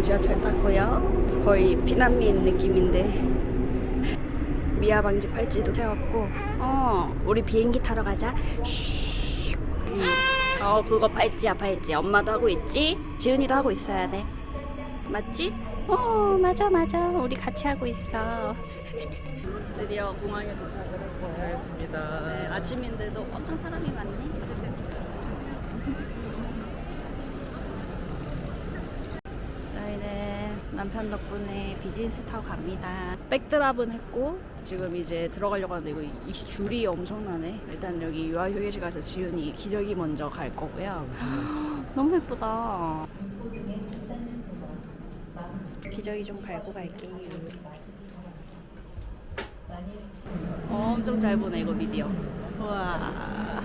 저희는 지하철 탔고요. 거의 피난민 느낌인데 미아 방지 팔찌도 태웠고 어 우리 비행기 타러 가자. 슈. 음. 어 그거 팔찌야 팔찌. 엄마도 하고 있지? 지은이도 하고 있어야 돼. 맞지? 어 맞아 맞아 우리 같이 하고 있어. 드디어 공항에 도착을 했고 잘했습니다. 네, 아침인데도 엄청 사람이 많네. 저희는 남편 덕분에 비즈니스 타고 갑니다. 백드랍은 했고 지금 이제 들어가려고 하는데 이거 이 줄이 엄청나네. 일단 여기 유아 휴게실 가서 지훈이 기저귀 먼저 갈 거고요. 너무 예쁘다. 기저귀 좀 갈고 갈게요. 어, 엄청 잘 보네 이거 미디어. 우와.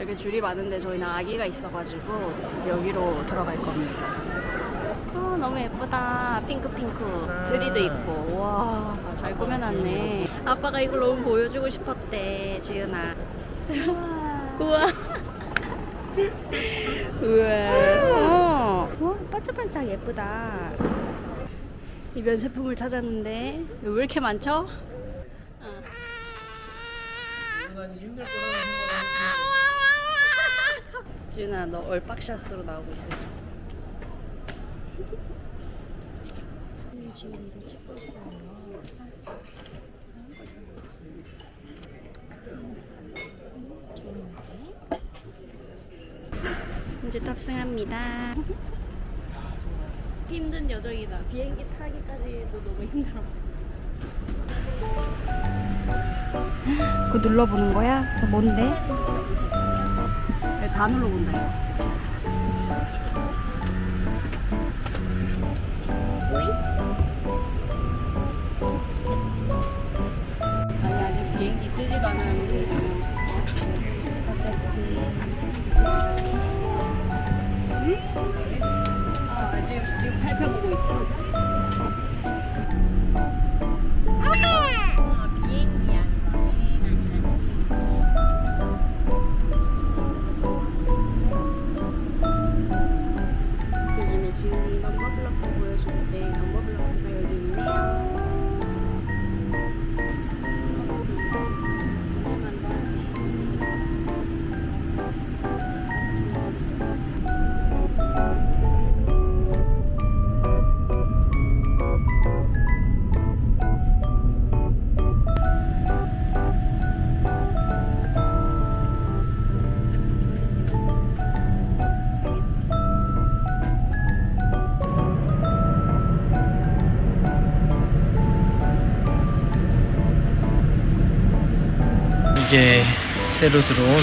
여기 줄이 많은데 저희는 아기가 있어가지고 여기로 들어갈 겁니다. 아 너무 예쁘다. 핑크 핑크 트리도 있고 와 잘 꾸며놨네. 아빠가 이걸 너무 보여주고 싶었대 지은아. 우와. 우와. 어. 와 반짝반짝 예쁘다. 이 면세품을 찾았는데 왜 이렇게 많죠? 어. 지은아 너 얼박샷으로 나오고 있어 지금. 지은이를 찍고 있어요. 이제 탑승합니다. 힘든 여정이다. 비행기 타기까지도 너무 힘들어. 그거 눌러보는 거야? 그 뭔데? 네, 다 눌러본다. 아니 아 지금 살펴보고 있어. 이게 새로 들어온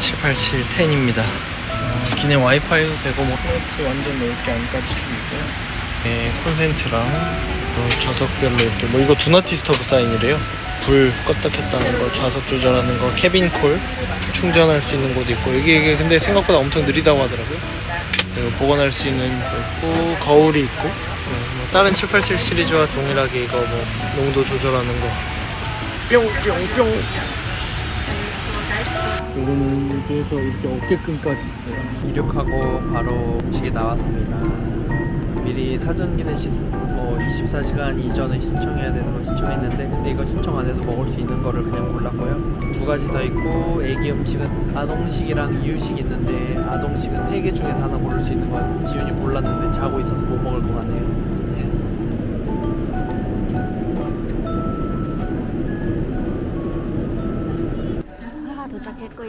787 10입니다. 기내 와이파이도 되고 뭐 호스트 완전 넓게 안까지 주고 있고요. 네, 콘센트랑 어, 좌석별로 이렇게 뭐 이거 두나티 스토브 사인이래요. 불 껐다 켰다 하는 거, 좌석 조절하는 거, 캐빈 콜 충전할 수 있는 곳도 있고 여기 이게 근데 생각보다 엄청 느리다고 하더라고요. 그리고 보관할 수 있는 거 있고 거울이 있고 네, 뭐 다른 787 시리즈와 동일하게 이거 뭐 농도 조절하는 거 뿅뿅뿅 이거는 이렇게 해서 이렇게 어깨끈까지 있어요. 이륙하고 바로 음식이 나왔습니다. 미리 사전 기내식 뭐 24시간 이전에 신청해야 되는 거 신청했는데 근데 이거 신청 안 해도 먹을 수 있는 거를 그냥 골랐고요. 두 가지 더 있고 애기 음식은 아동식이랑 이유식 있는데 아동식은 세 개 중에서 하나 고를 수 있는 건 지윤이 골랐는데 자고 있어서 못 먹을 것 같네요.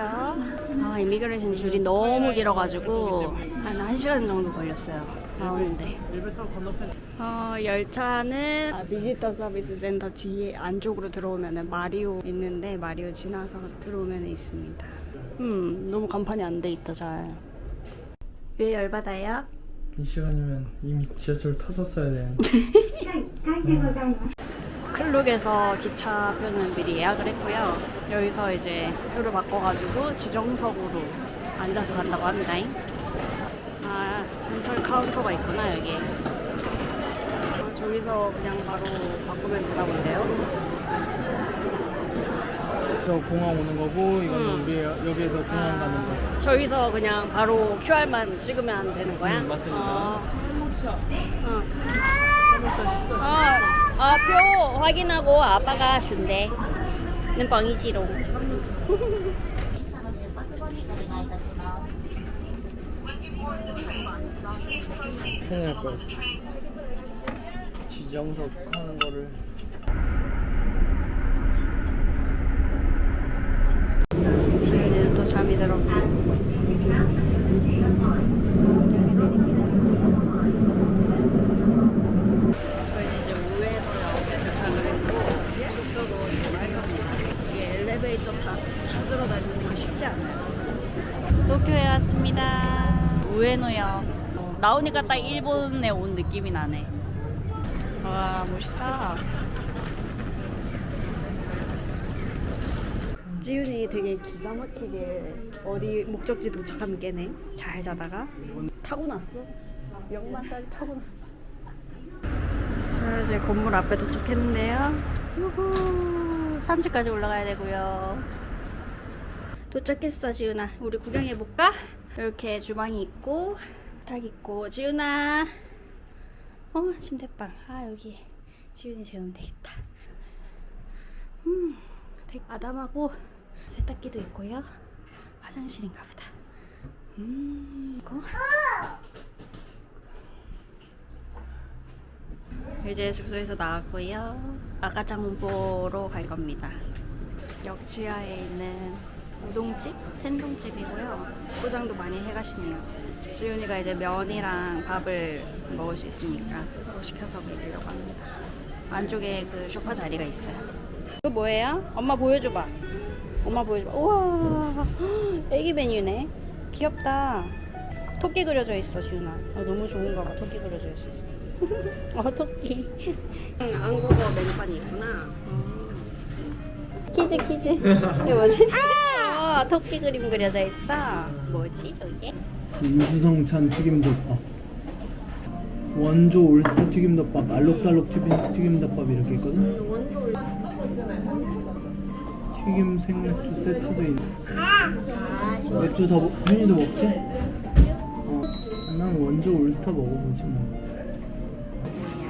도착했고요. 아, 이미그레이션 줄이 너무 길어가지고 한 1시간 정도 걸렸어요. 나오는데. 어, 열차는 아, 비지터 서비스 센터 뒤에 안쪽으로 들어오면 마리오 있는데 마리오 지나서 들어오면 있습니다. 음, 너무 간판이 안 돼 있다 잘. 왜 열받아요? 이 시간이면 이미 지하철 탔었어야 되는데 클룩에서 기차표는 미리 예약을 했고요. 여기서 이제 표를 바꿔가지고 지정석으로 앉아서 간다고 합니다. 아, 전철 카운터가 있구나, 여기. 아, 저기서 그냥 바로 바꾸면 되나 본데요. 여기서 공항 오는 거고 이거는 음. 우리 여기에서 공항 가는 거. 저기서 그냥 바로 QR만 찍으면 되는 거야? 음, 맞습니다. 어. 어. 어, 어, 표 확인하고 아빠가 준대. 는 뻥이지롱. 큰일 날 뻔했어. 지정석 하는 거를. 지윤이는 또 잠이 들었고. 저희는 이제 우회도역에 도착을 했고 숙소로 이동할 겁니다. 이게 엘리베이터 타 찾으러 다니는 건 쉽지 않아요. 도쿄에 왔습니다. 우에노역. 나오니까 딱 일본에 온 느낌이 나네. 와 멋있다. 지윤이 되게 기가 막히게 어디 목적지 도착하면 깨네. 잘 자다가 타고 났어. 역마살 타고 났어. 자 이제 건물 앞에 도착했는데요. 우후 3층까지 올라가야 되고요. 도착했어 지윤아. 우리 구경해 볼까? 이렇게 주방이 있고 탁 있고 지윤아. 어 침대방. 아 여기 지윤이 재우면 되겠다. 음 되게 아담하고 세탁기도 있고요. 화장실인가 보다. 음, 이거. 이제 숙소에서 나왔고요. 아가짱 보러 갈 겁니다. 역 지하에 있는 우동집, 텐동집이고요. 포장도 많이 해가시네요. 지윤이가 이제 면이랑 밥을 먹을 수 있으니까 시켜서 먹으려고 합니다. 안쪽에 그 소파 자리가 있어요. 이거 뭐예요? 엄마 보여줘봐. 엄마 보여줘봐. 우와, 애기 메뉴네. 귀엽다. 토끼 그려져 있어, 지훈아. 아, 너무 좋은가 봐. 토끼 그려져 있어. 어, 토끼. 한국어 메뉴판이 있구나. 퀴즈, 퀴즈. 이거 뭐지? 어, 토끼 그림 그려져 있어. 뭐지, 저게? 유수성찬 튀김덮밥. 원조 올스타 튀김덮밥, 알록달록 튀김, 튀김덮밥 이렇게 있거든. 원조 튀김 생맥주 세트도 있네. 아, 맥주 더 먹- 현이도 먹지? 어. 난 원조 올스타 먹어보지 뭐.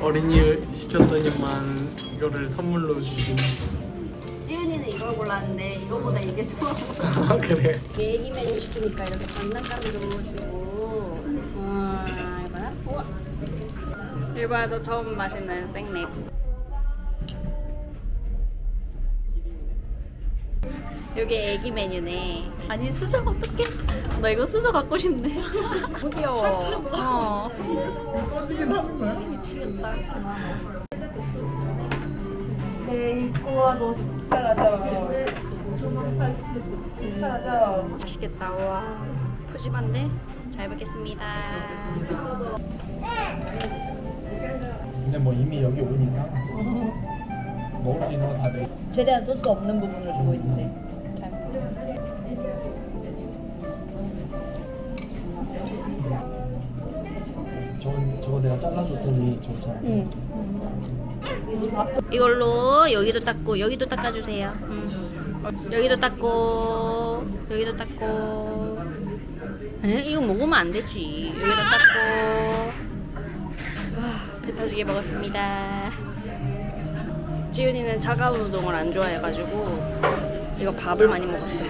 어린이 시켰더니만 이거를 선물로 주신. 지훈이는 이걸 골랐는데 이거보다 이게 좋아. 아 그래. 애기 메뉴 시키니까 이렇게 장난감도 주고 와 이거야? 우와 일본에서 처음 마시는 생맥 여기 애기 메뉴네. 아니 수저 어떡해? 나 이거 수저 갖고 싶네. 너무 귀여워 어. 꺼지긴 하는 거야? 미치겠다. 맛있겠다. 와. 푸짐한데? 잘 먹겠습니다. 근데 뭐 이미 여기 온 이상 먹을 수 있는 거다 돼. 최대한 소스 없는 부분을 주고 있는데 내가 잘라줬더니 좋잖아. 응. 이걸로 여기도 닦고 여기도 닦아주세요. 응. 어, 여기도 닦고 여기도 닦고. 에? 이거 먹으면 안 되지. 여기도 닦고. 와, 배 터지게 먹었습니다. 지윤이는 차가운 우동을 안 좋아해가지고 이거 밥을 많이 먹었어요.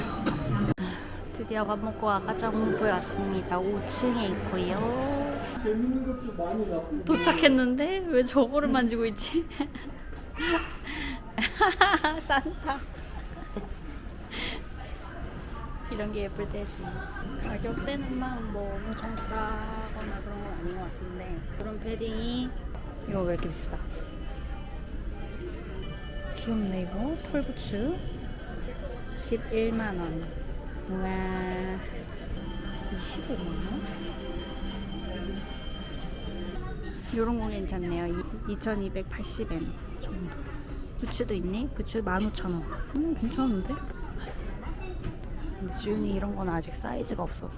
드디어 밥 먹고 아까 정보에 왔습니다. 5층에 있고요. 재밌는 것도 많이 나. 도착했는데 왜 저거를 만지고 있지? 산타. 이런 게 예쁠 때지. 가격대는 막 뭐 엄청 싸거나 그런 건 아닌 것 같은데 그런 패딩이 이거 왜 이렇게 비싸? 귀엽네 이거 털부츠 11만 원. 우와 25만 원? 요런 거 괜찮네요. 2280엔 정도. 부츠도 있네. 부츠 15,000원. 음, 괜찮은데? 지훈이 이런 건 아직 사이즈가 없어서.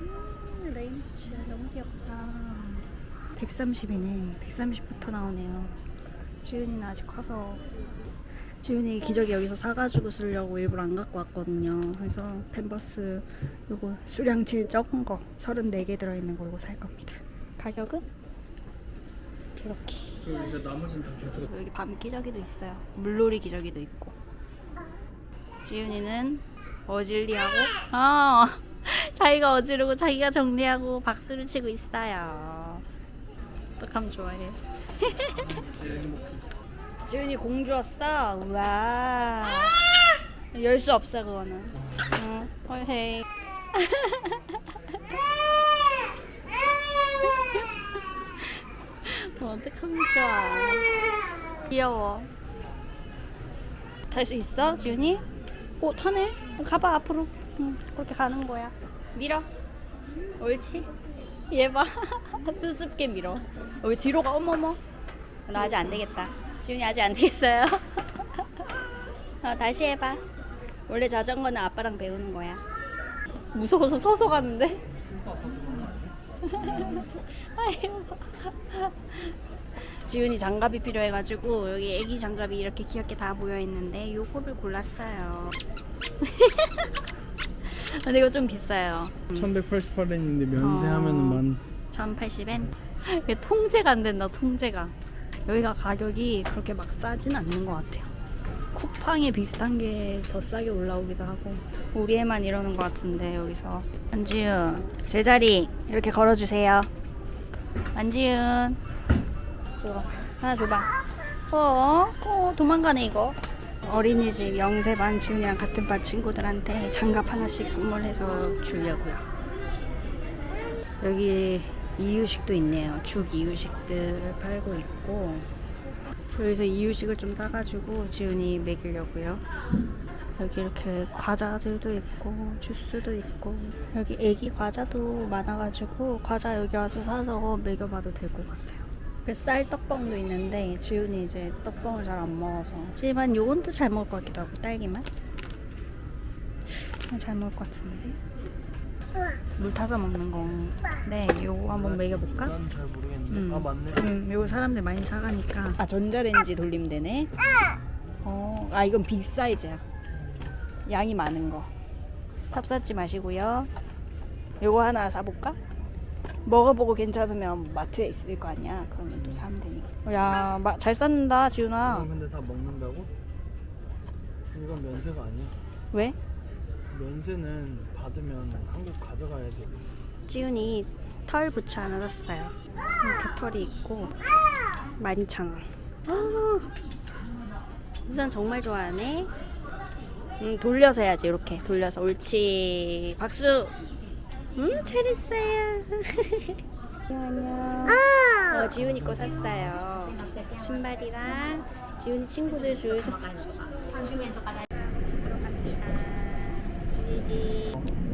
음, 레인부츠 너무 귀엽다. 130이네. 130부터 나오네요. 지훈이는 아직 커서 지훈이 기저귀 여기서 사가지고 쓰려고 일부러 안 갖고 왔거든요. 그래서 캔버스 요거 수량 제일 적은 거 34개 들어있는 거 이거 살 겁니다. 가격은 이렇게. 그리고 이제 나머지는 다 계속 여기 밤 기저귀도 있어요. 물놀이 기저귀도 있고. 지윤이는 어질리하고 어 자기가 어지르고 자기가 정리하고 박수를 치고 있어요. 어떡하면 좋아해. 제일 행복해. 지윤이 공주였어. 우와. 열 수 없어 그거는. 응. 헐헤이. 어떡하면 좋아. 귀여워. 탈 수 있어, 지훈이? 오, 타네? 어, 가봐, 앞으로. 응, 그렇게 가는 거야. 밀어. 옳지? 얘 봐. 수줍게 밀어. 어, 왜 뒤로 가? 어머머. 나 아직 안 되겠다. 지훈이 아직 안 되겠어요. 어, 다시 해봐. 원래 자전거는 아빠랑 배우는 거야. 무서워서 서서 가는데? 지훈이 장갑이 필요해가지고 여기 애기 장갑이 이렇게 귀엽게 다 모여 있는데 요거를 골랐어요. 근데 이거 좀 비싸요. 1188엔인데 면세하면은 어. 만 1080엔. 이게 통제가 안 된다, 통제가. 여기가 가격이 그렇게 막 싸진 않는 것 같아요. 쿠팡에 비슷한 게 더 싸게 올라오기도 하고. 우리 애만 이러는 것 같은데, 여기서. 안지윤, 제자리 이렇게 걸어주세요. 안지윤. 이거 하나 줘봐. 어, 어, 도망가네, 이거. 어린이집 영세반 지훈이랑 같은 반 친구들한테 장갑 하나씩 선물해서 주려고요. 여기 이유식도 있네요. 죽 이유식들을 팔고 있고 여기서 이유식을 좀 사가지고 지훈이 먹이려고요. 여기 이렇게 과자들도 있고 주스도 있고 여기 애기 과자도 많아가지고 과자 여기 와서 사서 먹여봐도 될 것 같아요. 그쌀 떡볶도 있는데 지훈이 이제 떡볶을 잘 안 먹어서 하지만 요건 또 잘 먹을 것 같기도 하고 딸기만 잘 먹을 것 같은데 물 타서 먹는 거. 네, 요거 한번 먹여볼까? 난 잘 모르겠는데. 음. 아 맞네. 음, 요거 사람들 많이 사가니까. 아, 전자레인지 돌리면 되네. 어, 아, 이건 빅 사이즈야. 양이 많은 거. 탑 쌓지 마시고요. 요거 하나 사볼까? 먹어보고 괜찮으면 마트에 있을 거 아니야. 그러면 또 사면 되니까. 야, 마, 잘 쌓는다, 지훈아. 근데 다 먹는다고? 이건 면세가 아니야. 왜? 면세는 받으면 한국 가져가야 돼. 지훈이 털 부츠 하나 샀어요. 이렇게 털이 있고 12,000원. 아, 우산 정말 좋아하네. 음, 돌려서 해야지 이렇게 돌려서 옳지. 박수. 음, 잘했어요. 안녕. 어, 지훈이 거 샀어요. 신발이랑 지훈이 친구들 줄 지지.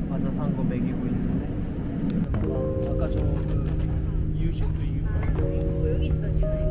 과자 산거 먹이고 있는데. 아까 저그 이유식도 이유. 뭐 여기 있어 지금